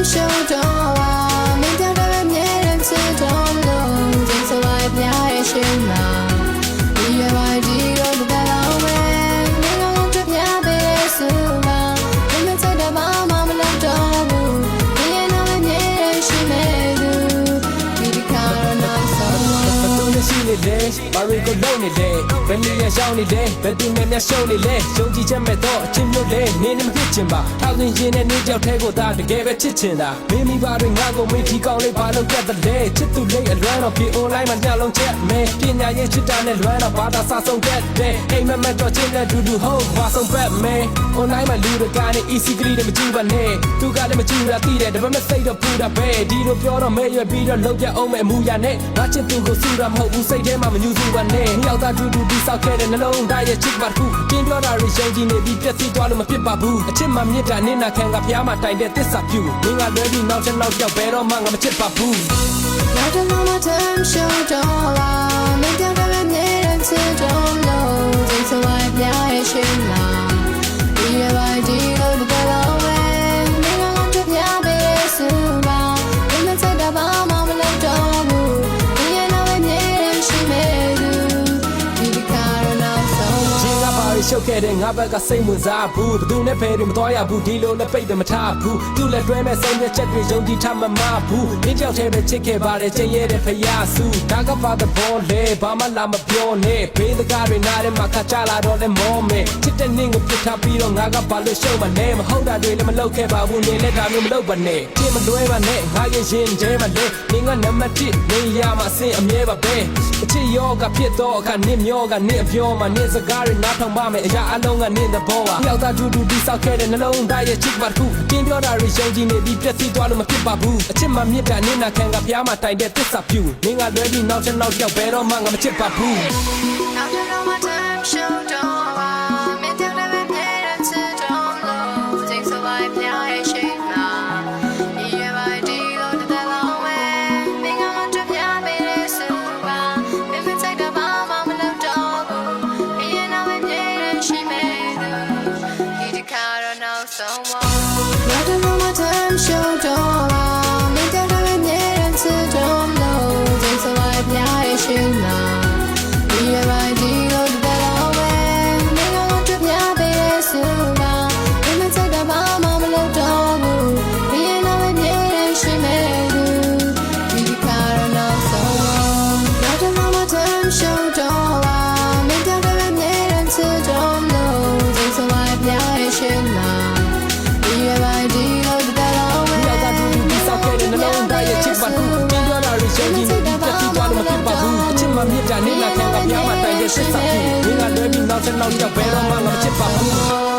I'm sure don't တွေကိုလုံနေလဲဘယ်နေရရှောင်းနေလဲဘယ်သူနဲ့များရှုံးနေလဲယုံကြည်ချက်မဲ့တော့အချင်းမျိုးလဲနေနေမဖြစ်ချင်ပါထောက်သွင်းခြင်းနဲ့နေကြောက်ထဲကိုသာတကယ်ပဲချစ်ချင်တာမိမိပါတွေငါကိုမေးထီကောင်းလေးဘာလို့ပြတ်တယ်လဲချစ်သူလေးအလွမ်းတော့ပြေ online မှာညလုံးချက်မဲပညာရေးချစ်တာနဲ့လွမ်းတော့ဘာသာစာဆုံးတဲ့တဲ့အိမ်မက်မက်တော့ချင်းတဲ့ဒူဒူဟုတ်ဘာဆုံးဘက်မဲ online မှာလူတွေကလည်း easy ကလေးတွေမကြည့်ပါနဲ့သူကလည်းမကြည့်တာသိတယ်ဒါပေမဲ့စိတ်တော့ပူတာပဲဒီလိုပြောတော့မဲရွယ်ပြီးတော့လောက်ပြအောင်မဲ့အမူအရာနဲ့ငါချစ်သူကိုစူတာမဟုတ်ဘူးစိတ်ထဲမှာမညူစုပါနဲ့မြောက်သားဒူဒူဒီဆောက်ခဲ့တဲ့နှလုံးသားရဲ့ချစ်ပါတစ်ခုပြင်းပြောတာတွေရှုံးကြည့်နေပြီးပြည့်စည်သွားလို့မဖြစ်ပါဘူးအချစ်မှမြစ်တာနင်းနာခံကဖျားမှတိုင်တဲ့သစ္စာပြုမင်းကလွဲပြီးနောက်ချက်နောက်ပြောက်ဘယ်တော့မှငါမချစ်ပါဘူးနောက်တစ်လုံးမထမ်းရှုံးတော့လာမင်းပြောင်းတဲ့မြေရန်ချစ်တော့ ရီရှုပ်ခဲ့တဲ့ငါဘက်ကစိတ်ဝင်စားဘူးဘသူနဲ့ဖဲတွေမတော်ရဘူးဒီလိုလည်းပိတ်တယ်မထားဘူးသူလည်းတွဲမဲ့ဆုံးဖြတ်ချက်တွေယုံကြည်ထားမမဘူးမင်းကြောက်သေးပဲချစ်ခဲ့ပါတယ်ကျင်ရဲတဲ့ဖယားစုဒါကပါတဲ့ဘောလေဘာမှလာမပြောနဲ့ဘေးစကားတွေနားထဲမှာခါချလာတော့လည်းမောမယ်ချစ်တဲ့နင်းကိုပြစ်ထားပြီးတော့ငါကဘာလို့ရှုံးမလဲမဟုတ်တာတွေလည်းမလုပ်ခဲ့ပါဘူးနေလည်းဒါမျိုးမလုပ်ပါနဲ့ချစ်မလွဲပါနဲ့ငါရဲ့ရင်ထဲမှာလေနင်းကနံပါတ်1နေရမှာအဆင်အမြဲပါပဲအချစ်ရောကဖြစ်တော့အခါနင်းမျောကနင်းအပြောမှာနင်းစကားတွေနားထောင်ပါမယ်အရာအလုံးကနင်းတဲ့ဘောပါယောက်သားဒူဒူဒီဆောက်ခဲ့တဲ့နှလုံးသားရဲ့ချစ်ပါတစ်ခုပြင်းပြောတာတွေယုံကြည်နေပြီးပြည့်စည်သွားလို့မဖြစ်ပါဘူးအချစ်မှမြစ်တာနင်းနာခံကဖျားမှာတိုင်တဲ့သစ္စာပြုနင်းကလွဲပြီးနောက်ချက်နောက်ပြောက်ဘယ်တော့မှငါမချစ်ပါဘူးနောက်တစ်လုံးမထ နောက်ဆုံးနောက်တစ် ရှစ်ဆောင်ဘူးငါလွယ်ပြီးနောက်ဆက်နောက်ရောက်ဘယ်တော့မှတော့ချစ်ပါဘူး